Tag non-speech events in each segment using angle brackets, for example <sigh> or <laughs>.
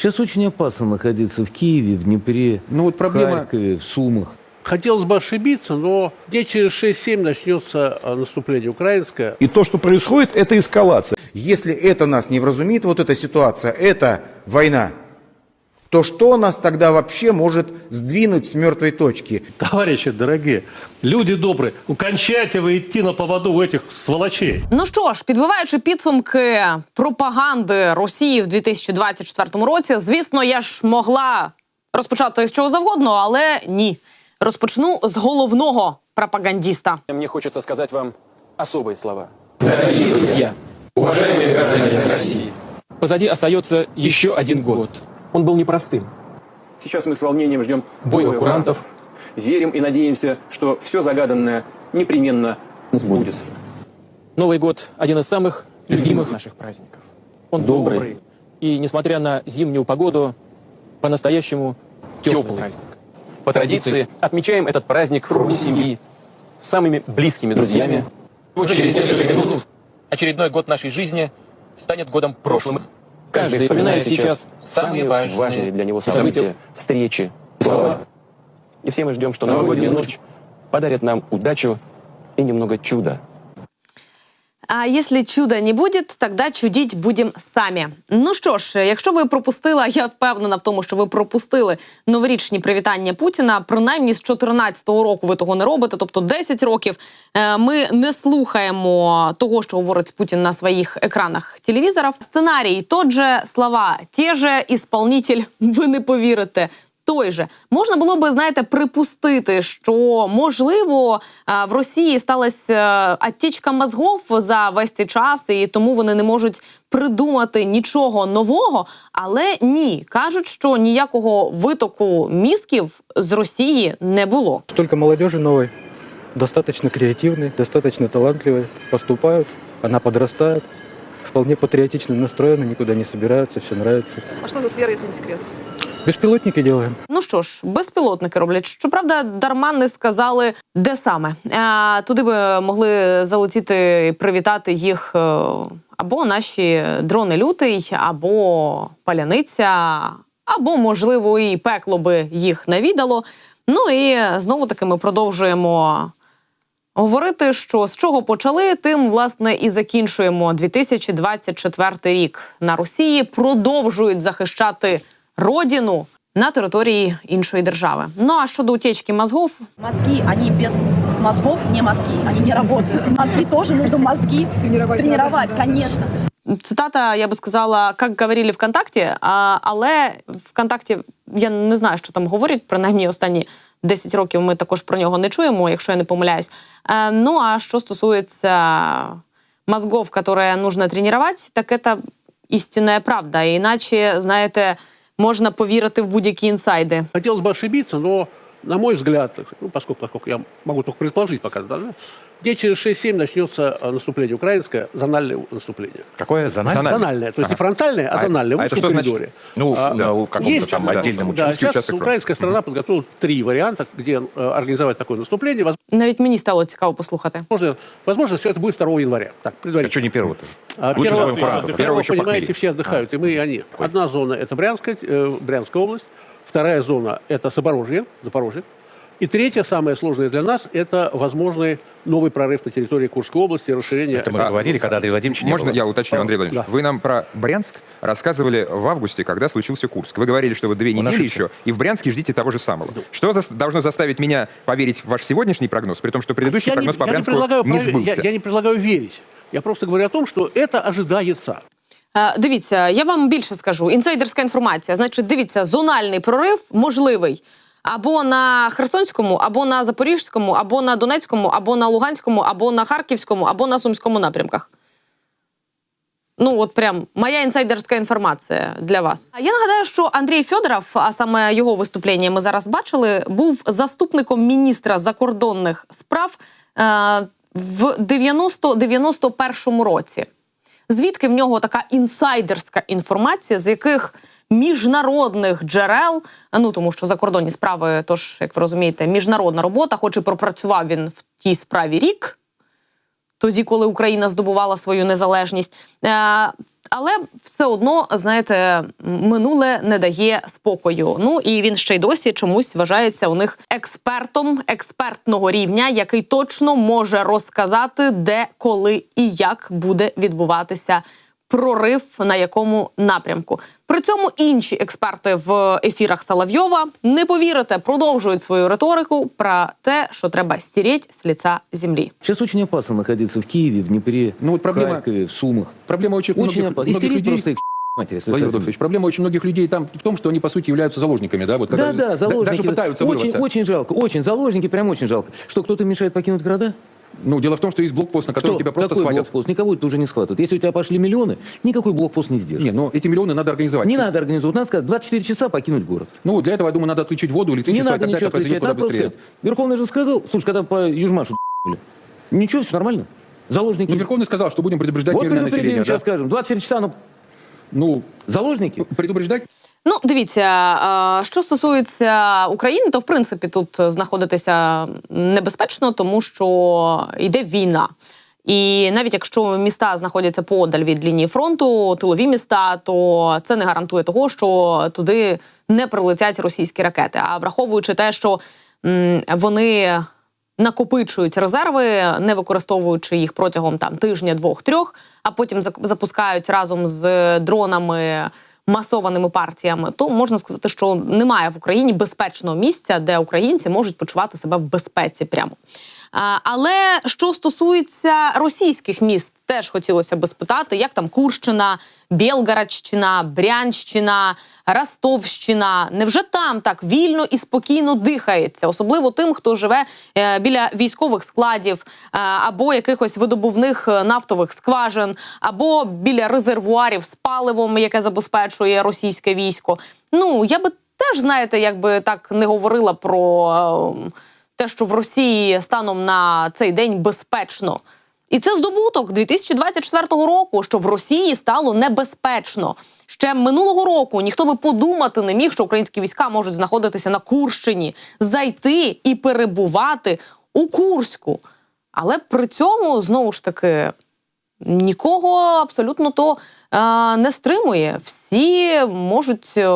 Сейчас очень опасно находиться в Киеве, в Днепре, Ну вот в проблема, Харькове, в Сумах. Хотелось бы ошибиться, но дней через 6-7 начнется а, наступление украинское. И то, что происходит, это эскалация. если это нас не вразумит, вот эта ситуация, это война, то что нас тогда вообще может сдвинуть с мертвой точки? Товарищи дорогие, люди добрые, ну кончайте вы идти на поводу у этих сволочей. Ну що ж, підбиваючи підсумки пропаганди Росії в 2024 році, звісно, я ж могла розпочати з чого завгодно, але ні. Розпочну з головного пропагандіста. Мне хочется сказать вам особые слова. Дорогие друзья, уважаемые граждане России, позади остается еще один год. Он был непростым. Сейчас мы с волнением ждем боя курантов, верим и надеемся, что все загаданное непременно сбудется. Новый год – один из самых любимых наших праздников. Он добрый. И, несмотря на зимнюю погоду, по-настоящему теплый праздник. По традиции отмечаем этот праздник в кругу семьи, с самыми близкими друзьями. Уже через несколько минут очередной год нашей жизни станет годом прошлым. Каждый вспоминает сейчас самые важные для него события, встречи, слова. И все мы ждем, что новогодняя ночь подарит нам удачу и немного чуда. А якщо чуда не буде, тоді чудіть будемо самі. Ну що ж, якщо ви пропустили, а я впевнена в тому, що ви пропустили новорічні привітання Путіна. Принаймні з 2014 року ви того не робите, тобто 10 років. е, Ми не слухаємо того, що говорить Путін на своїх екранах телевізорів. Сценарій тот же, слова ті же, ісполнитель, <laughs> ви не повірите той же можна було би знаєте припустити, що можливо е, в Росії сталася оттічка мозгов за весь цей час, і тому вони не можуть придумати нічого нового. Але ні, кажуть, що ніякого витоку мізків з Росії не було. Столько молодежи новой, достаточно креативной, достаточно талантливой, поступают, она подрастает, вполне патриотично настроена, никуда не собираются, все нравится. А что за сфера, если не секрет? Беспилотники делаем. Ну що ж, безпілотники роблять. Щоправда, дарма не сказали, де саме. А, туди би могли залетіти і привітати їх е, або наші дрони лютий, або паляниця, або, можливо, і пекло би їх навідало. Ну і знову таки ми продовжуємо. Говорити, що з чого почали, тим власне і закінчуємо 2024 рік. На Росії продовжують захищати родину на території іншої держави. Ну а щодо утечки мозгов, Мозги, они без мозгов не мозги, они не работают. Мозги тоже нужно мозги тренировать, тренировать конечно. цитата, я би сказала, як говорили ВКонтакті, а, але ВКонтакті я не знаю, що там говорять. Принаймні, останні 10 років ми також про нього не чуємо, якщо я не помиляюсь. Е, ну а що стосується мозгов, які нужно тренувати, так це істинна правда. Іначе, знаєте, Можна повірити в будь-які інсайди. Хотілося б ошибитися, но, на мой взгляд, ну, поскольку, поскольку я могу только предположить пока, да, да, дней через 6-7 начнется а, наступление украинское, зональное наступление. Какое? Зональное? Зональное, то есть не фронтальное, а, А- зональное, в а это узком что значит? коридоре. Ну, А, да, у каком-то есть там сейчас, да, отдельном да, участке, сейчас участок украинская сторона подготовила три варианта, где э, организовать такое наступление. Навіть мені стало цікаво послухати. Возможно, возможно, все это будет 2 января. Так, А предварительно. что не первого-то? А Лучше первого, будем курантов. первого, Первого еще понимаете, похмелье. все отдыхают, и мы, и они. Одна зона – это Брянская, э, Брянская область. Вторая зона – это Запорожье, Запорожье. И третья, самая сложная для нас, это возможный новый прорыв на территории Курской области, расширение. Это мы говорили, когда Андрей Владимирович не Можно было. я уточню, Андрей Владимирович? Да. Вы нам про Брянск рассказывали в августе, когда случился Курск. Вы говорили, что вы две недели ошибся. еще, и в Брянске ждите того же самого. Что зас- должно заставить меня поверить в ваш сегодняшний прогноз, при том, что предыдущий я, не, прогноз по я не Брянску предлагаю, не провер- я, сбылся? я не предлагаю верить. Я просто говорю о том, что это ожидается. Е, Дивіться, я вам більше скажу. Інсайдерська інформація. Значить, дивіться, зональний прорив можливий або на Херсонському, або на Запорізькому, або на Донецькому, або на Луганському, або на Харківському, або на Сумському напрямках. Ну, от прям моя інсайдерська інформація для вас. Я нагадаю, що Андрій Федоров, а саме його виступлення ми зараз бачили, був заступником міністра закордонних справ е, в 90-91 році. Звідки в нього така інсайдерська інформація, з яких міжнародних джерел, ну тому що закордонні справи, тож, як ви розумієте, міжнародна робота, хоч і пропрацював він в тій справі рік, тоді, коли Україна здобувала свою незалежність. Але все одно, знаєте, минуле не дає спокою. Ну і він ще й досі чомусь вважається у них експертом експертного рівня, який точно може розказати, де, коли і як буде відбуватися прорив на якому напрямку. При цьому інші експерти в ефірах Соловйова не повірите, продовжують свою риторику про те, що треба стіріть з лиця землі. Сейчас очень опасно находиться в Киеве, в Днепре, Ну вот проблема- в в Сумах. Проблема очень, Очень многих, опасно. многих людей... просто матери, Владимир. Проблема очень многих людей там в том, что они, по сути, являются заложниками, да? Вот, когда да, да- заложники. Даже пытаются очень, вырваться. очень жалко, очень. Заложники прям очень жалко. Что, кто-то мешает покинуть города? Ну, дело в том, что есть блокпост, на котором Кто? тебя просто Какой схватят. блокпост? Никого это уже не схватывают. Если у тебя пошли миллионы, никакой блокпост не сдержит. Не, но эти миллионы надо организовать. Не надо организовать. Надо сказать, 24 часа покинуть город. Ну, для этого, я думаю, надо отключить воду, Не электричество, и надо тогда ничего это произойдет куда быстрее. сказать. Верховный же сказал, слушай, когда по Южмашу ничего, все нормально. Заложники. Ну, Верховный сказал, что будем предупреждать вот мирное предупредим, население, сейчас да? скажем. 24 часа, ну, Ну, заложники. предупреждать Ну, дивіться, що стосується України, то в принципі тут знаходитися небезпечно, тому що йде війна. І навіть якщо міста знаходяться подаль від лінії фронту, тилові міста, то це не гарантує того, що туди не прилетять російські ракети. А враховуючи те, що вони накопичують резерви, не використовуючи їх протягом там тижня, двох-трьох, а потім запускають разом з дронами масованими партіями, то можна сказати, що немає в Україні безпечного місця, де українці можуть почувати себе в безпеці прямо. Але що стосується російських міст, теж хотілося би спитати, як там Курщина, Білгарадщина, Брянщина, Ростовщина. Невже там так вільно і спокійно дихається, особливо тим, хто живе е, біля військових складів е, або якихось видобувних е, нафтових скважин, або біля резервуарів з паливом, яке забезпечує російське військо? Ну я би теж знаєте, якби так не говорила про. Те, що в Росії станом на цей день безпечно. І це здобуток 2024 року, що в Росії стало небезпечно. Ще минулого року ніхто би подумати не міг, що українські війська можуть знаходитися на Курщині, зайти і перебувати у Курську. Але при цьому знову ж таки нікого абсолютно то е, не стримує. Всі можуть, е,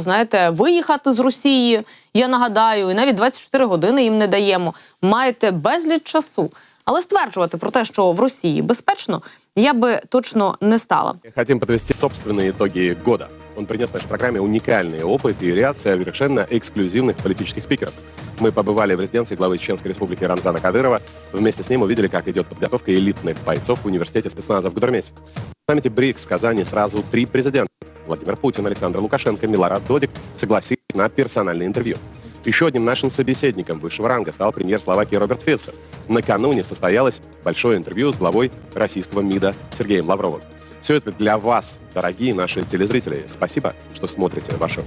знаєте, виїхати з Росії. Я нагадаю, і навіть 24 години їм не даємо. Маєте безліч часу. Але стверджувати про те, що в Росії безпечно, я би точно не стала. Хотим подвести собственные итоги года. Он принес нашей программе уникальный опыт и ряд совершенно эксклюзивных политических спикеров. Мы побывали в резиденции главы Чеченской республики Рамзана Кадырова. Вместе с ним увидели, как идет подготовка элитных бойцов в университете спецназа в Гудермесе. В саммите БРИКС в Казани сразу три президента. Владимир Путин, Александр Лукашенко, Милорад Додик согласились на персональное интервью. Еще одним нашим собеседником высшего ранга стал премьер Словакии Роберт Фицо. Накануне состоялось большое интервью с главой российского МИДа Сергеем Лавровым. Все это для вас, дорогие наши телезрители. Спасибо, что смотрите ваше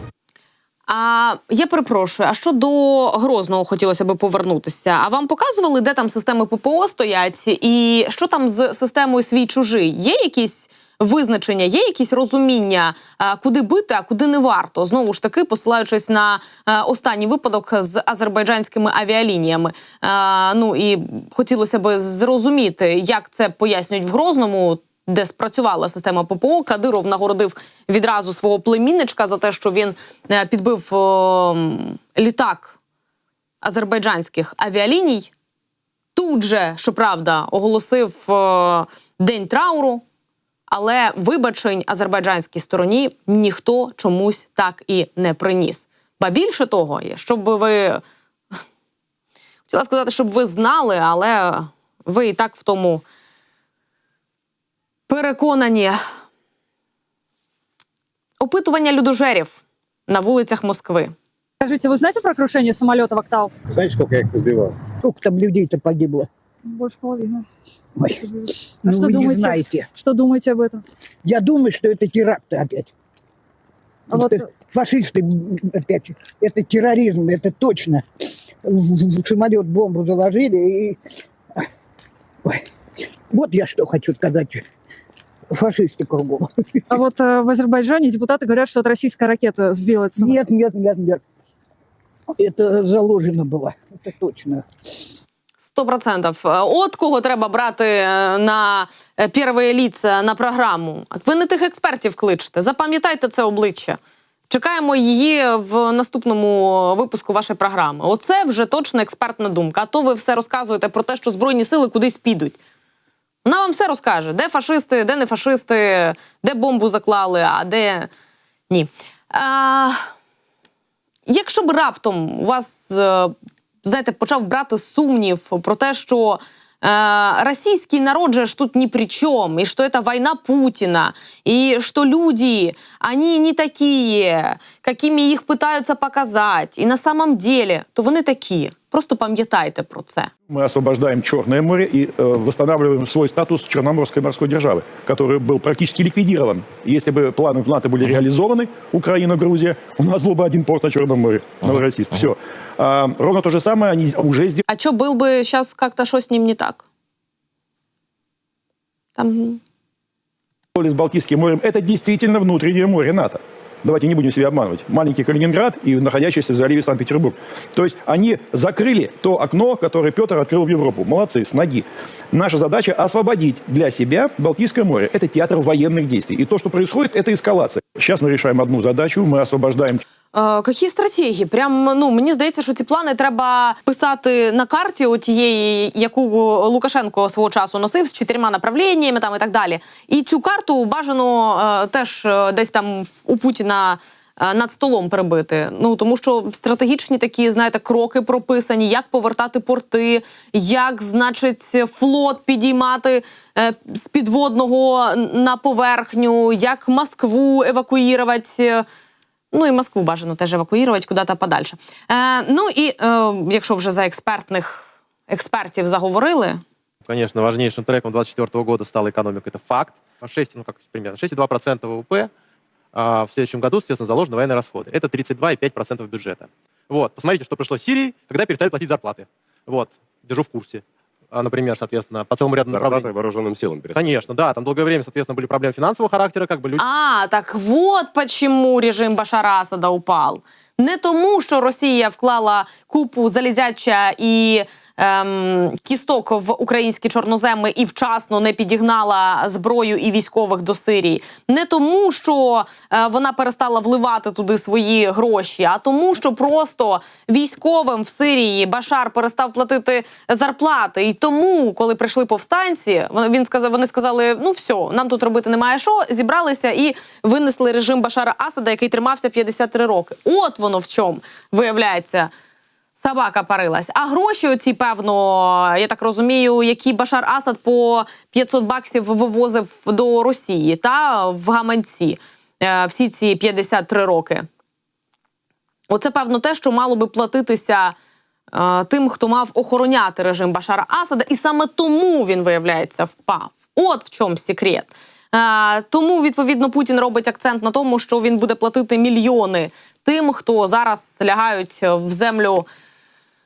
А я перепрошую, а що до Грозного хотілося би повернутися? А вам показували, де там системи ППО стоять, і що там з системою свій чужий? Є якісь визначення, є якісь розуміння, куди бити, а куди не варто? Знову ж таки, посилаючись на останній випадок з азербайджанськими авіалініями. Ну і хотілося би зрозуміти, як це пояснюють в Грозному де спрацювала система ППО. Кадиров нагородив відразу свого племінничка за те, що він е, підбив о, літак азербайджанських авіаліній. Тут же, щоправда, оголосив е, день трауру, але вибачень азербайджанській стороні ніхто чомусь так і не приніс. Ба більше того, щоб ви хотіла сказати, щоб ви знали, але ви і так в тому переконані. Опитування людожерів на вулицях Москви. Скажите, вы знаете про крушение самолета в Октау? Знаете, сколько я их сбивал? Сколько там людей-то погибло? Больше половины. Ой, А ну что вы не думаете? знаете. Что думаете об этом? Я думаю, что это теракты опять. А вот Фашисты опять. Это терроризм, это точно. В самолет бомбу заложили и... Ой. Вот я что хочу сказать. Фашисты кругом. А вот э, в Азербайджане депутаты говорят, что это российская ракета сбила этот самолет. Нет, нет, нет, нет. Это заложено было. Это точно. Сто процентів. От кого треба брати е, на е, перші ліца на програму. Ви не тих експертів кличете. Запам'ятайте це обличчя. Чекаємо її в наступному випуску вашої програми. Оце вже точно експертна думка. А то ви все розказуєте про те, що збройні сили кудись підуть. Вона вам все розкаже, де фашисти, де не фашисти, де бомбу заклали, а де ні. А, якщо б раптом у вас, е, знаєте, почав брати сумнів про те, що э, российский народ же ж тут ни при чем, и что это война Путина, и что люди, они не такие, какими їх пытаются показать, і на самом деле, то вони такі. Просто пам'ятайте про це. Мы освобождаем Черное море и э, восстанавливаем свой статус Черноморской морской державы, который был практически ликвидирован. Если бы планы в НАТО были реализованы, Украина, Грузия, у нас был бы один порт на Черном море, Новороссийск. Все. А, ровно то же самое они уже сделали. А чо был бы сейчас как-то что с ним не так? Там с Балтийским морем, это действительно внутреннее море НАТО. Давайте не будем себя обманывать. Маленький Калининград и находящийся в заливе Санкт-Петербург. То есть они закрыли то окно, которое Петр открыл в Европу. Молодцы, с ноги. Наша задача освободить для себя Балтийское море. Это театр военных действий. И то, что происходит, это эскалация. Сейчас мы решаем одну задачу. Мы освобождаем Е, які стратегії? Прям ну мені здається, що ці плани треба писати на карті, у тієї, яку Лукашенко свого часу носив з чотирма направленнями там і так далі. І цю карту бажано е, теж е, десь там у Путіна. Е, Над столом перебити. Ну тому що стратегічні такі, знаєте, кроки прописані, як повертати порти, як, значить, флот підіймати е, з підводного на поверхню, як Москву евакуювати. Ну і Москву бажано теж евакуювати куди-то подальше. Е, ну і е, якщо вже за експертних експертів заговорили, Конечно, важнейшим треком 2024 года стала экономика. Это факт. 6, ну как примерно, 6,2% ВВП. А в следующем году, соответственно, заложены военные расходы. Это 32,5% бюджета. Вот. Посмотрите, что пришло с Сирии, когда перестали платить зарплаты. Вот. Держу в курсе. А, Например, соответственно, по целому ряду Зарплаты направлений. вооруженным силам перестали. Конечно, да, там долгое время, соответственно, были проблемы финансового характера, как бы люди... а так вот почему режим Башара Асада упал. Не тому, що Росія вклала купу залізяча і ем, кісток в українські чорноземи і вчасно не підігнала зброю і військових до Сирії. Не тому, що е, вона перестала вливати туди свої гроші, а тому, що просто військовим в Сирії Башар перестав платити зарплати. І тому, коли прийшли повстанці, він сказав, вони сказали: ну все, нам тут робити немає що. Зібралися і винесли режим Башара Асада, який тримався 53 роки. От воно в чому виявляється. Собака парилась. А гроші оці, певно, я так розумію, які Башар Асад по 500 баксів вивозив до Росії та в гаманці е, всі ці 53 роки. Оце, певно, те, що мало би платитися е, тим, хто мав охороняти режим Башара Асада, і саме тому він, виявляється, впав. От в чому секрет. Е, тому, відповідно, Путін робить акцент на тому, що він буде платити мільйони тим, хто зараз лягають в землю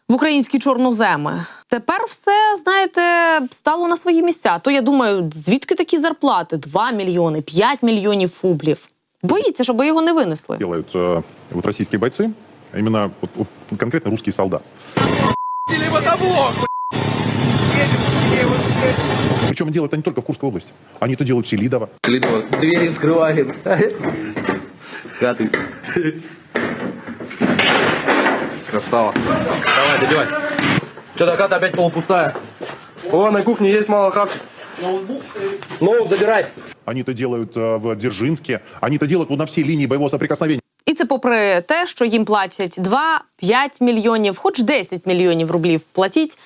в українські чорноземи. Тепер все, знаєте, стало на свої місця. То я думаю, звідки такі зарплати? 2 мільйони, 5 мільйонів фублів. Боїться, щоб його не винесли. Делают э, вот российские бойцы, а именно вот, вот конкретно русский солдат. Причем делают они только в Курской области. Они это делают в Селидово. Двери вскрывали. <laughs> Хаты. Красава. Давай, добивай. Что-то хата опять полупустая. О, на кухне есть мало хавчик. Ноутбук забирай. Они это делают э, в Дзержинске. Они это делают вот на всей линии боевого соприкосновения. І це попри те, що їм платять 2, 5 мільйонів, хоч 10 мільйонів рублів платіть.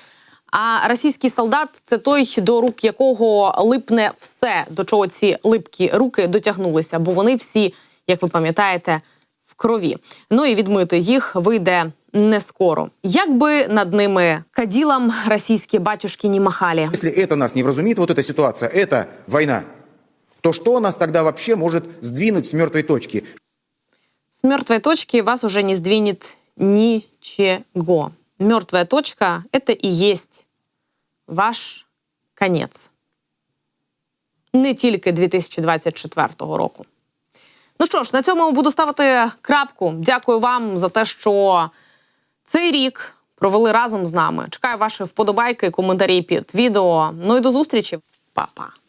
А російський солдат це той, до рук якого липне все, до чого ці липкі руки дотягнулися, бо вони всі, як ви пам'ятаєте, в крові. Ну і відмити їх вийде не скоро. Як би над ними каділам російські батюшки не махалі. Если это нас не вразумит, вот эта ситуация, это война, то что нас тогда вообще может сдвинуть с мертвой точки? С мертвой точки вас уже не сдвинет ничего. Мертвая точка – это и есть ваш конець. Не тільки 2024 року. Ну що ж, на цьому буду ставити крапку. Дякую вам за те, що цей рік провели разом з нами. Чекаю ваші вподобайки, коментарі під відео. Ну і до зустрічі, Па-па.